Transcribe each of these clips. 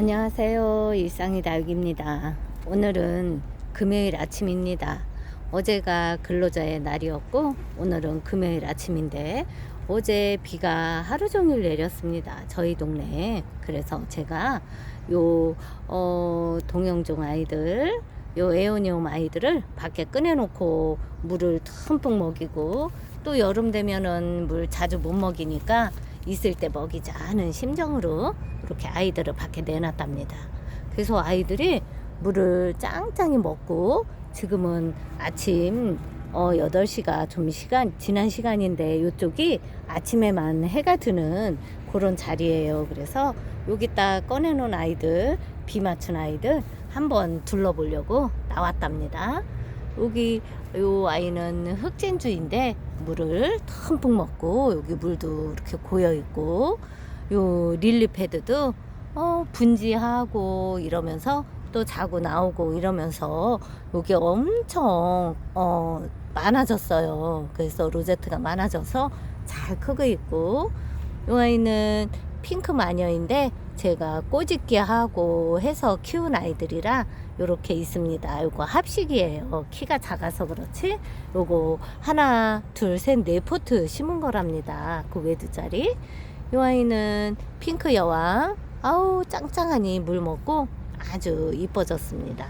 안녕하세요. 일상이 다육입니다. 오늘은 금요일 아침입니다. 어제가 근로자의 날이었고 오늘은 금요일 아침인데 어제 비가 하루 종일 내렸습니다. 저희 동네에. 그래서 제가 요 어, 동영종 아이들 요 에오니움 아이들을 밖에 꺼내놓고 물을 듬뿍 먹이고 또 여름 되면은 물 자주 못 먹이니까 있을 때 먹이자 하는 심정으로 이렇게 아이들을 밖에 내놨답니다. 그래서 아이들이 물을 짱짱이 먹고 지금은 아침 어 8시가 좀 시간 지난 시간인데 이쪽이 아침에만 해가 드는 그런 자리예요. 그래서 여기 딱 꺼내 놓은 아이들 비 맞춘 아이들 한번 둘러보려고 나왔답니다. 여기 요 아이는 흑진주인데 물을 듬뿍 먹고 여기 물도 이렇게 고여 있고 요 릴리 패드도 어 분지하고 이러면서 또 자고 나오고 이러면서 여기 엄청 어 많아졌어요. 그래서 로제트가 많아져서 잘 크고 있고 요 아이는 핑크 마녀인데 제가 꼬집기 하고 해서 키운 아이들이라 요렇게 있습니다. 요거 합식이에요. 키가 작아서 그렇지. 요거 하나, 둘, 셋, 네 포트 심은 거랍니다. 그 외두짜리. 요 아이는 핑크 여왕. 아우 짱짱하니 물 먹고 아주 이뻐졌습니다.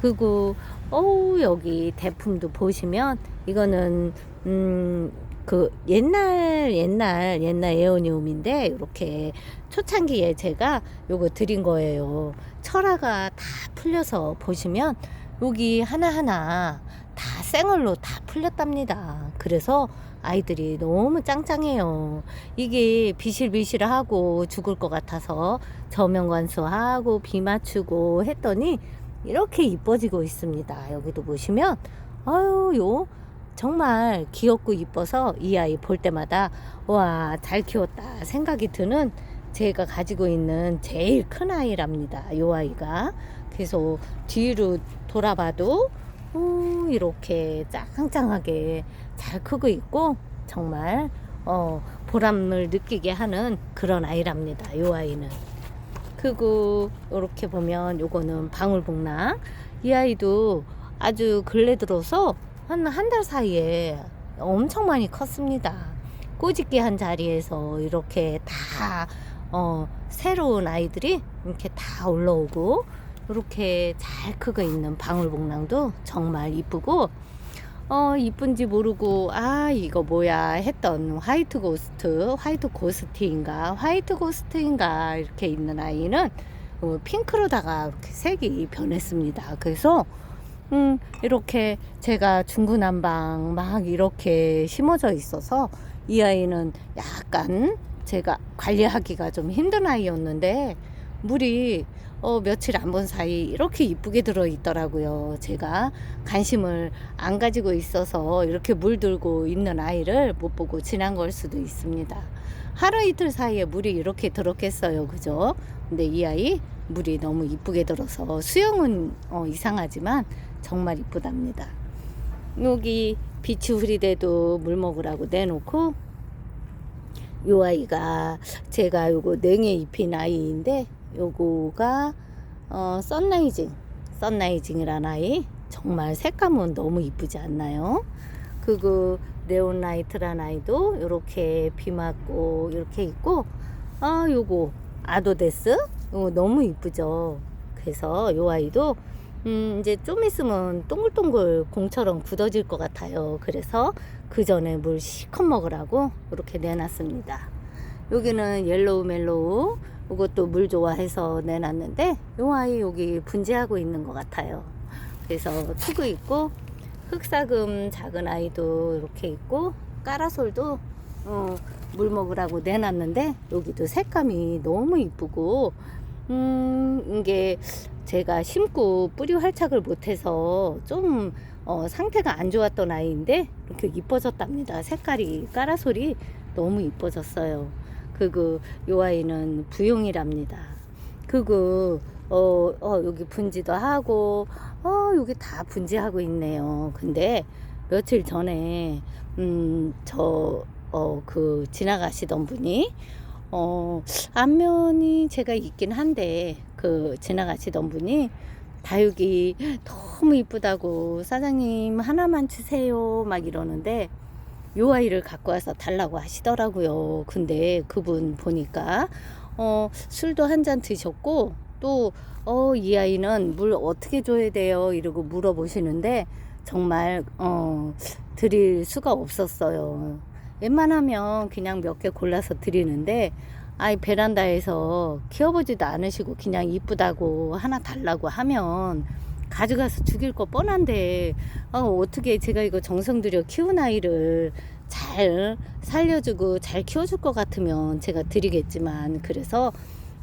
그리고 어우 여기 대품도 보시면 이거는 음 그 옛날 옛날 옛날 에어니움인데 이렇게 초창기에 제가 요거 드린 거예요. 철화가 다 풀려서 보시면 여기 하나하나 다 생얼로 다 풀렸답니다. 그래서 아이들이 너무 짱짱해요. 이게 비실비실하고 죽을 것 같아서 저명관수하고 비 맞추고 했더니 이렇게 이뻐지고 있습니다. 여기도 보시면 아유 요 정말 귀엽고 이뻐서 이 아이 볼 때마다 와 잘 키웠다 생각이 드는 제가 가지고 있는 제일 큰 아이랍니다. 요 아이가 그래서 뒤로 돌아봐도 오, 이렇게 짱짱하게 잘 크고 있고 정말 어, 보람을 느끼게 하는 그런 아이랍니다. 요 아이는. 그리고 이렇게 보면 요거는 방울복랑 이 아이도 아주 근래 들어서 한 한 달 사이에 엄청 많이 컸습니다. 꼬집기 한 자리에서 이렇게 다 어, 새로운 아이들이 이렇게 다 올라오고 이렇게 잘 크고 있는 방울복랑도 정말 이쁘고 어 이쁜지 모르고 아 이거 뭐야 했던 화이트 고스트 화이트 고스트인가 화이트 고스트인가 이렇게 있는 아이는 어, 핑크로다가 이렇게 색이 변했습니다. 그래서 음 이렇게 제가 중구난방 막 이렇게 심어져 있어서 이 아이는 약간 제가 관리하기가 좀 힘든 아이였는데 물이 어, 며칠 안 본 사이 이렇게 이쁘게 들어 있더라고요. 제가 관심을 안 가지고 있어서 이렇게 물들고 있는 아이를 못 보고 지난 걸 수도 있습니다. 하루 이틀 사이에 물이 이렇게 들었겠어요. 그죠? 근데 이 아이 물이 너무 이쁘게 들어서 수영은 어, 이상하지만 정말 이쁘답니다. 여기 비치 후리대도 물 먹으라고 내놓고 요 아이가 제가 요거 냉에 입힌 아이인데 요거가 어 썬라이징 썬라이징이란 아이 정말 색감은 너무 이쁘지 않나요? 그리고 네온라이트란 아이도 이렇게 비 맞고 이렇게 있고 아 요거 아도데스? 요거 너무 이쁘죠? 그래서 요 아이도 음 이제 좀 있으면 동글동글 공처럼 굳어질 것 같아요. 그래서 그 전에 물 시컷 먹으라고 이렇게 내놨습니다. 여기는 옐로우 멜로우 이것도 물 좋아해서 내놨는데 요 아이 여기 분재하고 있는 것 같아요. 그래서 투구 있고 흑사금 작은 아이도 이렇게 있고 까라솔도 어, 물 먹으라고 내놨는데 여기도 색감이 너무 이쁘고 음 이게 제가 심고 뿌리 활착을 못해서 좀 어, 상태가 안 좋았던 아이인데 이렇게 이뻐졌답니다. 색깔이 까라솔이 너무 이뻐졌어요. 그거 요 아이는 부용이랍니다. 그거 어, 어 여기 분지도 하고 어 여기 다 분지하고 있네요. 근데 며칠 전에 음저 어 그 지나가시던 분이 어, 안면이 제가 있긴 한데, 그, 지나가시던 분이 다육이 너무 이쁘다고 사장님 하나만 주세요. 막 이러는데, 요 아이를 갖고 와서 달라고 하시더라고요. 근데 그분 보니까, 어, 술도 한 잔 드셨고, 또, 어, 이 아이는 물 어떻게 줘야 돼요? 이러고 물어보시는데, 정말, 어, 드릴 수가 없었어요. 웬만하면 그냥 몇 개 골라서 드리는데 아이 베란다에서 키워보지도 않으시고 그냥 이쁘다고 하나 달라고 하면 가져가서 죽일 거 뻔한데 어, 어떻게 제가 이거 정성 들여 키운 아이를 잘 살려주고 잘 키워줄 것 같으면 제가 드리겠지만 그래서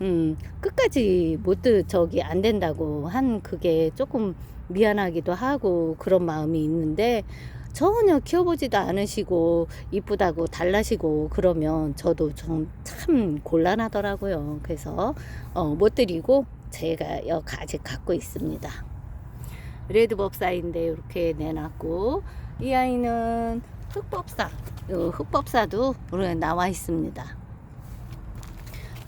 음 끝까지 못 드, 저기 안 된다고 한 그게 조금 미안하기도 하고 그런 마음이 있는데 전혀 키워보지도 않으시고 이쁘다고 달라시고 그러면 저도 좀 참 곤란하더라고요. 그래서 어, 못 드리고 제가 여 아직 갖고 있습니다. 레드법사인데 이렇게 내놨고 이 아이는 흑법사 요 흑법사도 나와 있습니다.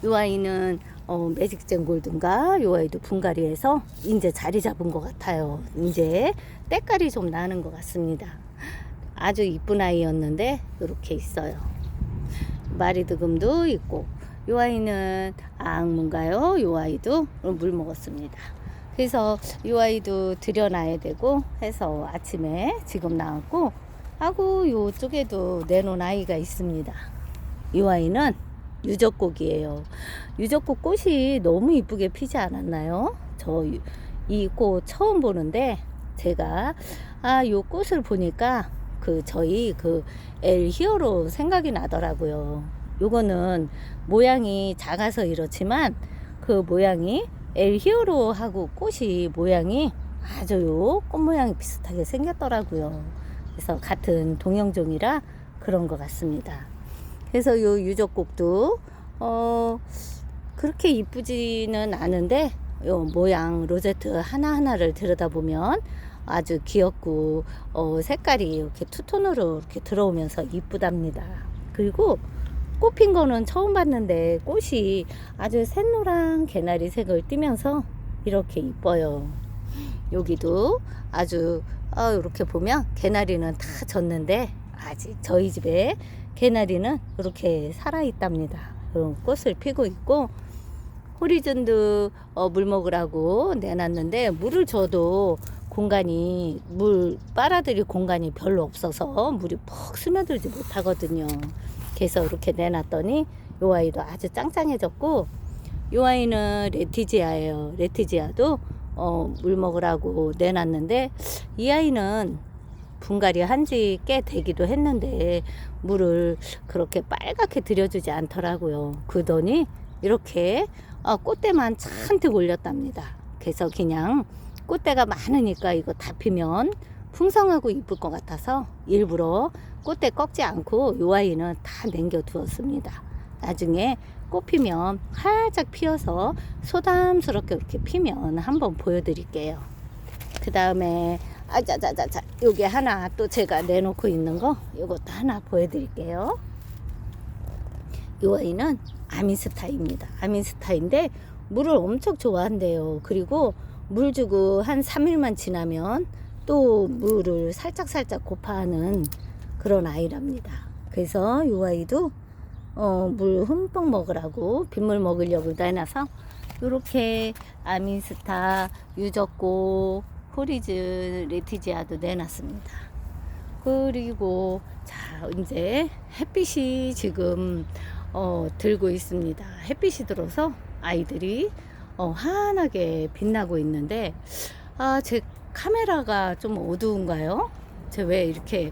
이 아이는 어, 매직젠 골든가 요 아이도 분갈이에서 이제 자리 잡은 것 같아요. 이제 때깔이 좀 나는 것 같습니다. 아주 이쁜 아이였는데 이렇게 있어요. 마리드금도 있고 요 아이는 악문가요? 요 아이도 물 먹었습니다. 그래서 요 아이도 들여놔야 되고 해서 아침에 지금 나왔고 하고 요쪽에도 내놓은 아이가 있습니다. 이 아이는 유적곡이에요. 유적곡 꽃이 너무 이쁘게 피지 않았나요? 저 이 꽃 처음 보는데 제가 아 요 꽃을 보니까 그 저희 그 엘 히어로 생각이 나더라고요. 요거는 모양이 작아서 이렇지만 그 모양이 엘 히어로하고 꽃이 모양이 아주 요 꽃 모양이 비슷하게 생겼더라고요. 그래서 같은 동형종이라 그런 것 같습니다. 그래서 요 유적곡도 어 그렇게 이쁘지는 않은데 요 모양 로제트 하나하나를 들여다보면 아주 귀엽고 어 색깔이 이렇게 투톤으로 이렇게 들어오면서 이쁘답니다. 그리고 꽃핀 거는 처음 봤는데 꽃이 아주 샛노랑 개나리 색을 띠면서 이렇게 이뻐요. 여기도 아주 어, 이렇게 보면 개나리는 다 졌는데 아직 저희 집에 개나리는 이렇게 살아 있답니다. 꽃을 피고 있고 호리즌도 어, 물 먹으라고 내놨는데 물을 줘도 공간이 물 빨아들일 공간이 별로 없어서 물이 푹 스며들지 못하거든요. 그래서 이렇게 내놨더니 요 아이도 아주 짱짱해졌고 요 아이는 레티지아예요. 레티지아도 어, 물 먹으라고 내놨는데 이 아이는 분갈이 한 지 꽤 되기도 했는데 물을 그렇게 빨갛게 들여주지 않더라고요. 그더니 이렇게 어, 꽃대만 잔뜩 올렸답니다. 그래서 그냥 꽃대가 많으니까 이거 다 피면 풍성하고 이쁠 것 같아서 일부러 꽃대 꺾지 않고 요 아이는 다 남겨 두었습니다. 나중에 꽃 피면 활짝 피어서 소담스럽게 이렇게 피면 한번 보여드릴게요. 그 다음에 아자자자자 요게 하나 또 제가 내놓고 있는 거 요것도 하나 보여드릴게요. 요 아이는 아미스타입니다. 아미스타인데 물을 엄청 좋아한대요. 그리고 물 주고 한 3일만 지나면 또 물을 살짝살짝 고파하는 그런 아이랍니다. 그래서 이 아이도 어, 물 흠뻑 먹으라고 빗물 먹으려고 내놔서 이렇게 아미스타, 유적고, 호리즈, 레티지아도 내놨습니다. 그리고 자 이제 햇빛이 지금 어, 들고 있습니다. 햇빛이 들어서 아이들이 어, 환하게 빛나고 있는데 아, 제 카메라가 좀 어두운가요? 제 왜 이렇게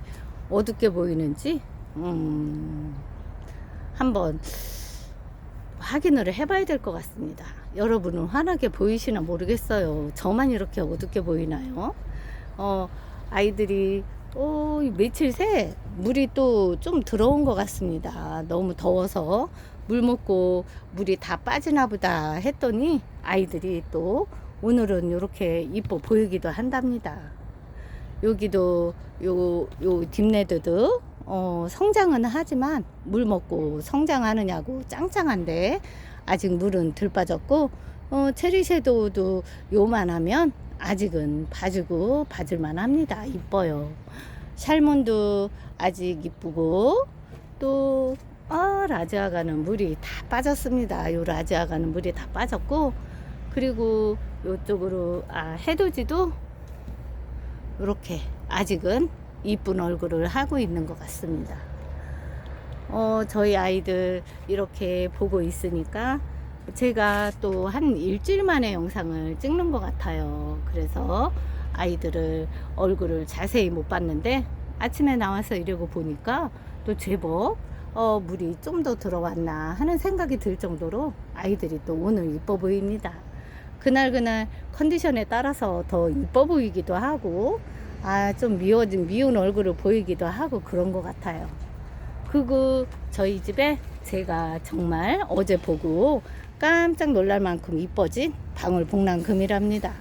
어둡게 보이는지 음, 한번 확인을 해봐야 될 것 같습니다. 여러분은 환하게 보이시나 모르겠어요. 저만 이렇게 어둡게 보이나요? 어, 아이들이 어, 이 며칠 새 물이 또 좀 들어온 것 같습니다. 너무 더워서 물 먹고 물이 다 빠지나 보다 했더니 아이들이 또 오늘은 이렇게 이뻐 보이기도 한답니다. 여기도 요, 요 딥레드도 어, 성장은 하지만 물 먹고 성장하느냐고 짱짱한데 아직 물은 덜 빠졌고 어, 체리 섀도우도 요만하면 아직은 봐주고 봐줄만 합니다. 이뻐요. 샬몬도 아직 이쁘고 또 아, 라지아가는 물이 다 빠졌습니다. 요 라지아가는 물이 다 빠졌고 그리고 요쪽으로 아 해돋이도 이렇게 아직은 이쁜 얼굴을 하고 있는 것 같습니다. 어, 저희 아이들 이렇게 보고 있으니까 제가 또 한 일주일 만에 영상을 찍는 것 같아요. 그래서 아이들을 얼굴을 자세히 못 봤는데 아침에 나와서 이러고 보니까 또 제법 어, 물이 좀 더 들어왔나 하는 생각이 들 정도로 아이들이 또 오늘 이뻐 보입니다. 그날 그날 컨디션에 따라서 더 이뻐 보이기도 하고 아 좀 미워진 미운 얼굴을 보이기도 하고 그런 것 같아요. 그리고 저희 집에 제가 정말 어제 보고 깜짝 놀랄 만큼 이뻐진 방울복랑금이랍니다.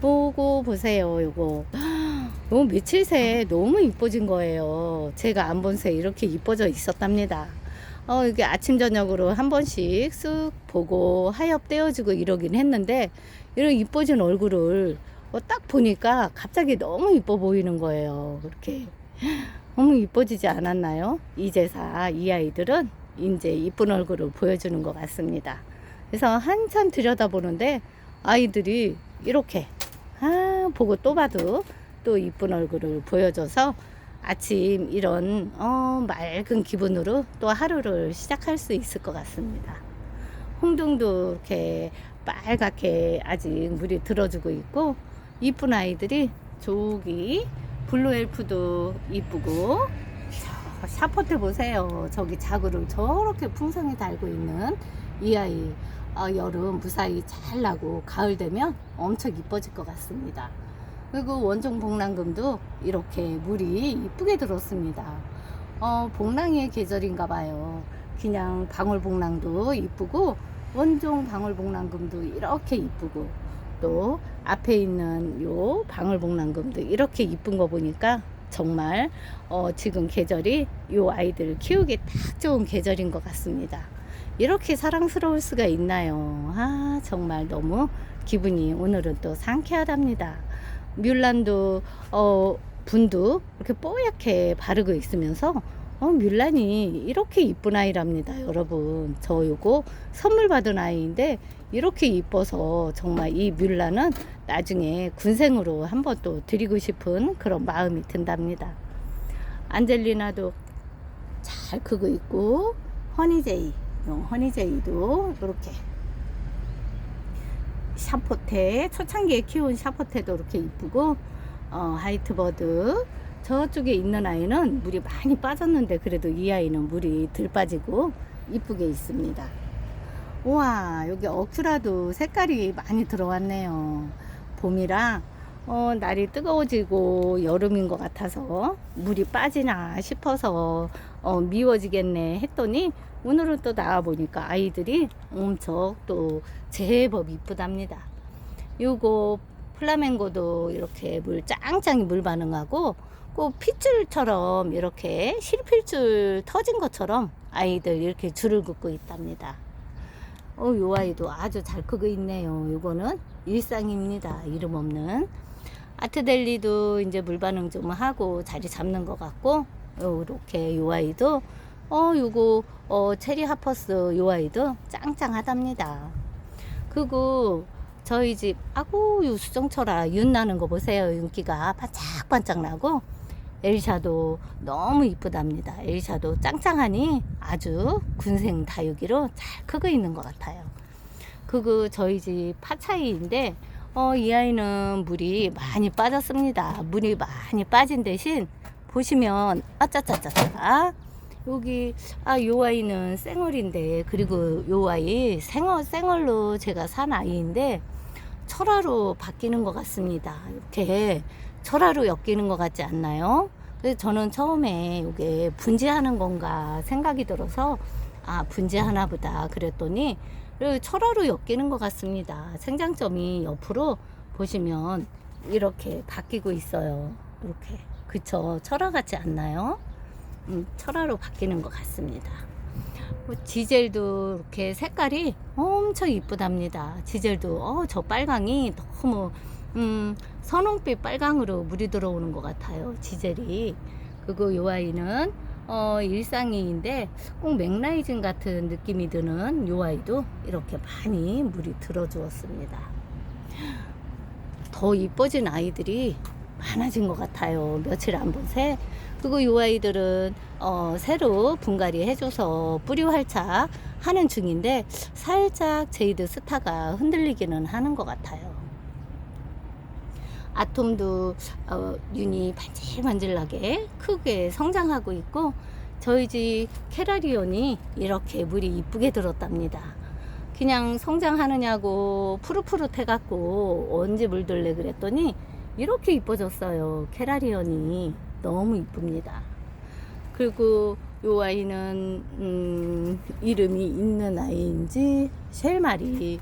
보고 보세요, 요거. 너무 며칠 새에 너무 이뻐진 거예요. 제가 안 본 새 이렇게 이뻐져 있었답니다. 어, 이게 아침, 저녁으로 한 번씩 쓱 보고 하엽 떼어지고 이러긴 했는데, 이런 이뻐진 얼굴을 어, 딱 보니까 갑자기 너무 이뻐 보이는 거예요. 그렇게. 너무 이뻐지지 않았나요? 이제사 이 아이들은 이제 이쁜 얼굴을 보여주는 것 같습니다. 그래서 한참 들여다보는데 아이들이 이렇게 아 보고 또 봐도 또 이쁜 얼굴을 보여줘서 아침 이런 어, 맑은 기분으로 또 하루를 시작할 수 있을 것 같습니다. 홍둥도 이렇게 빨갛게 아직 물이 들어주고 있고 이쁜 아이들이 저기 블루 엘프도 이쁘고 저 샤퍼트 보세요. 저기 자구를 저렇게 풍성히 달고 있는 이 아이 어, 여름 무사히 잘 나고 가을 되면 엄청 이뻐질 것 같습니다. 그리고 원종 복랑금도 이렇게 물이 이쁘게 들었습니다. 어, 복랑이의 계절인가 봐요. 그냥 방울 복랑도 이쁘고 원종 방울 복랑금도 이렇게 이쁘고 또 앞에 있는 요 방울 복랑금도 이렇게 이쁜 거 보니까 정말 어, 지금 계절이 요 아이들 키우기 딱 좋은 계절인 것 같습니다. 이렇게 사랑스러울 수가 있나요? 아 정말 너무 기분이 오늘은 또 상쾌하답니다. 뮬란도 어, 분도 이렇게 뽀얗게 바르고 있으면서 어, 뮬란이 이렇게 이쁜 아이랍니다, 여러분. 저 요거 선물 받은 아이인데 이렇게 이뻐서 정말 이 뮬란은 나중에 군생으로 한번 또 드리고 싶은 그런 마음이 든답니다. 안젤리나도 잘 크고 있고 허니제이, 요 허니제이도 이렇게 샤포테 초창기에 키운 샤포테도 이렇게 이쁘고 어, 하이트버드 저쪽에 있는 아이는 물이 많이 빠졌는데 그래도 이 아이는 물이 덜 빠지고 이쁘게 있습니다. 우와 여기 어큐라도 색깔이 많이 들어왔네요. 봄이라 어, 날이 뜨거워지고 여름인 것 같아서 물이 빠지나 싶어서 어, 미워지겠네 했더니 오늘은 또 나와 보니까 아이들이 엄청 또 제법 이쁘답니다. 요거 플라멩고도 이렇게 물 짱짱이 물 반응하고 꼭 핏줄처럼 이렇게 실필줄 터진 것처럼 아이들 이렇게 줄을 긋고 있답니다. 어, 요 아이도 아주 잘 크고 있네요. 요거는 일상입니다. 이름 없는. 아트델리도 이제 물 반응 좀 하고 자리 잡는 것 같고, 요렇게 요 아이도, 어, 요거, 어, 체리 하퍼스 요 아이도 짱짱하답니다. 그리고 저희 집, 아구, 요 수정철아, 윤 나는 거 보세요. 윤기가 반짝반짝 나고, 엘샤도 너무 이쁘답니다. 엘샤도 짱짱하니 아주 군생 다육이로 잘 크고 있는 것 같아요. 그거 저희 집 파차이인데 어, 이 아이는 물이 많이 빠졌습니다. 물이 많이 빠진 대신 보시면 아짜짜짜짜 여기 아요 아이는 생얼인데 그리고 요 아이 생얼 생얼로 제가 산 아이인데 철화로 바뀌는 것 같습니다. 이렇게 철화로 엮이는 것 같지 않나요? 그래서 저는 처음에 이게 분지하는 건가 생각이 들어서 아 분지하나 보다 그랬더니 철화로 엮이는 것 같습니다. 생장점이 옆으로 보시면 이렇게 바뀌고 있어요. 이렇게 그쵸 철화 같지 않나요? 음, 철화로 바뀌는 것 같습니다. 뭐 지젤도 이렇게 색깔이 엄청 이쁘답니다. 지젤도 어, 저 빨강이 너무 음, 선홍빛 빨강으로 물이 들어오는 것 같아요. 지젤이. 그리고 요 아이는 어, 일상이인데 꼭 맥라이징 같은 느낌이 드는 요 아이도 이렇게 많이 물이 들어주었습니다. 더 이뻐진 아이들이 많아진 것 같아요. 며칠 안 본 새. 그리고 이 아이들은 어, 새로 분갈이 해줘서 뿌리 활착 하는 중인데 살짝 제이드 스타가 흔들리기는 하는 것 같아요. 아톰도 어, 윤이 반질반질하게 크게 성장하고 있고 저희 집 캐라리온이 이렇게 물이 이쁘게 들었답니다. 그냥 성장하느냐고 푸릇푸릇 해갖고 언제 물들래 그랬더니 이렇게 이뻐졌어요. 캐라리언이 너무 이쁩니다. 그리고 요 아이는 음, 이름이 있는 아이인지 쉘마리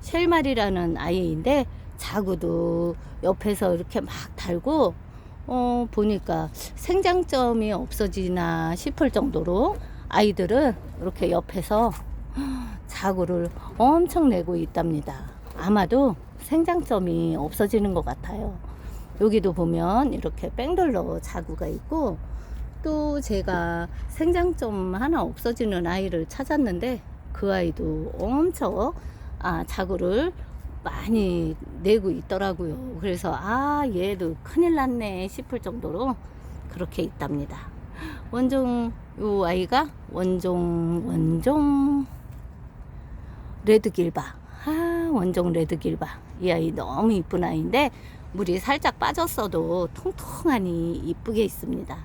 쉘마리라는 아이인데 자구도 옆에서 이렇게 막 달고 어 보니까 생장점이 없어지나 싶을 정도로 아이들은 이렇게 옆에서 자구를 엄청 내고 있답니다. 아마도 생장점이 없어지는 것 같아요. 여기도 보면 이렇게 뺑돌러 자구가 있고 또 제가 생장점 하나 없어지는 아이를 찾았는데 그 아이도 엄청 아, 자구를 많이 내고 있더라고요. 그래서 아 얘도 큰일 났네 싶을 정도로 그렇게 있답니다. 원종 요 아이가 원종 원종 레드길바 아 원종 레드길바 이 아이 너무 이쁜 아이인데 물이 살짝 빠졌어도 통통하니 이쁘게 있습니다.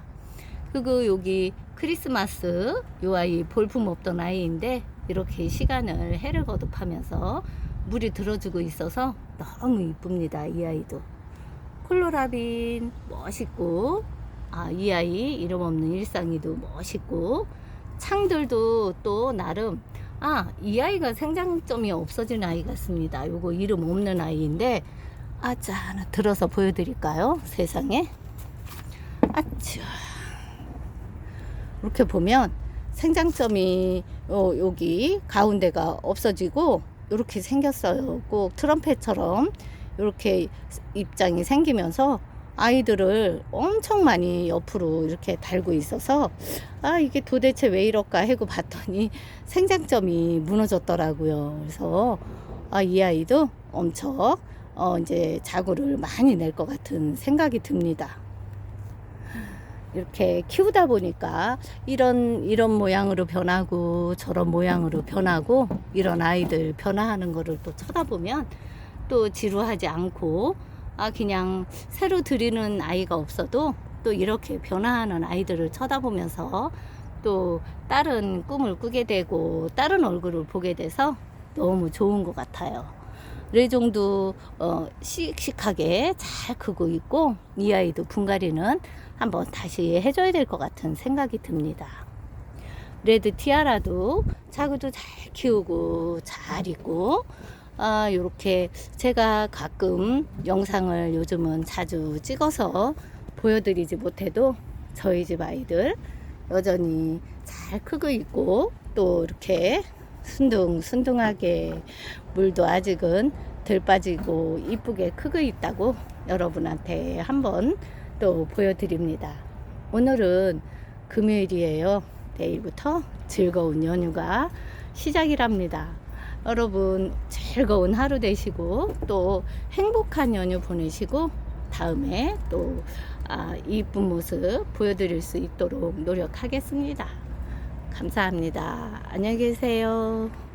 그리고 여기 크리스마스 요 아이 볼품 없던 아이인데 이렇게 시간을 해를 거듭하면서 물이 들어주고 있어서 너무 이쁩니다. 이 아이도 콜로라빈 멋있고 아, 이 아이 이름 없는 일상이도 멋있고 창들도 또 나름 아, 이 아이가 생장점이 없어진 아이 같습니다. 요거 이름 없는 아이인데 아자 하나 들어서 보여드릴까요? 세상에 아쭈 이렇게 보면 생장점이 어, 여기 가운데가 없어지고 이렇게 생겼어요. 꼭 트럼펫처럼 이렇게 입장이 생기면서 아이들을 엄청 많이 옆으로 이렇게 달고 있어서 아 이게 도대체 왜 이럴까 하고 봤더니 생장점이 무너졌더라고요. 그래서 아 이 아이도 엄청 어 이제 자구를 많이 낼 것 같은 생각이 듭니다. 이렇게 키우다 보니까 이런 이런 모양으로 변하고 저런 모양으로 변하고 이런 아이들 변화하는 거를 또 쳐다보면 또 지루하지 않고 아 그냥 새로 들이는 아이가 없어도 또 이렇게 변화하는 아이들을 쳐다보면서 또 다른 꿈을 꾸게 되고 다른 얼굴을 보게 돼서 너무 좋은 것 같아요. 레종도 어, 씩씩하게 잘 크고 있고 이 아이도 분갈이는 한번 다시 해줘야 될 것 같은 생각이 듭니다. 레드 티아라도 자구도 잘 키우고 잘 있고 아, 요렇게 제가 가끔 영상을 요즘은 자주 찍어서 보여드리지 못해도 저희 집 아이들 여전히 잘 크고 있고 또 이렇게 순둥순둥하게 물도 아직은 덜 빠지고 이쁘게 크고 있다고 여러분한테 한번 또 보여드립니다. 오늘은 금요일이에요. 내일부터 즐거운 연휴가 시작이랍니다. 여러분 즐거운 하루 되시고 또 행복한 연휴 보내시고 다음에 또 아, 이쁜 모습 보여드릴 수 있도록 노력하겠습니다. 감사합니다. 안녕히 계세요.